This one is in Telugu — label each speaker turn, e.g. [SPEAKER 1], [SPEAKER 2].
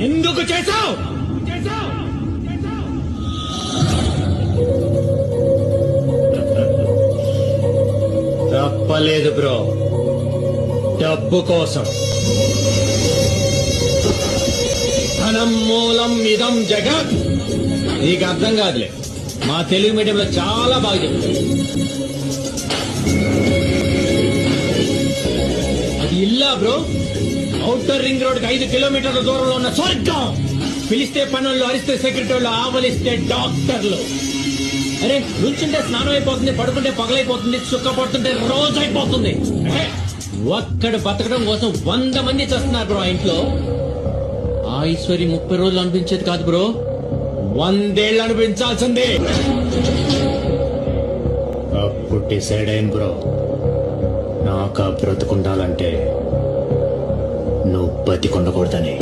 [SPEAKER 1] ఎందుకు చేశావు? తప్పలేదు బ్రో. డబ్బు కోసం. ధనం మూలం ఇదం జగత్. నీకు అర్థం కాదులే. మా తెలుగు మీడియంలో చాలా బాగా చెప్తారు. ఇల్లా బ్రో. అవుటర్ రింగ్ రోడ్ ఐదు కిలోమీటర్ల దూరంలో ఉన్న స్వర్గం. పిలిస్తే పనుల్లో అరిస్తే సెక్రటరీలు ఆవలిస్తే డాక్టర్లు. అరే నుంచుంటే స్నానం అయిపోతుంది పడుకుంటే పగలైపోతుంది చుక్క పడుతుంటే రోజు అయిపోతుంది ఒక్కడు బతకడం కోసం వంద మంది చేస్తున్నారు బ్రో ఆ ఇంట్లో. ఐశ్వర్య ముప్పై రోజులు అనిపించేది కాదు బ్రో. వందేళ్ళు అనిపించాల్సిందే. అప్పుడు డిసైడ్ అయింది బ్రో. నాకు బ్రతుకుండాలంటే నువ్వు బతికొండకూడదని.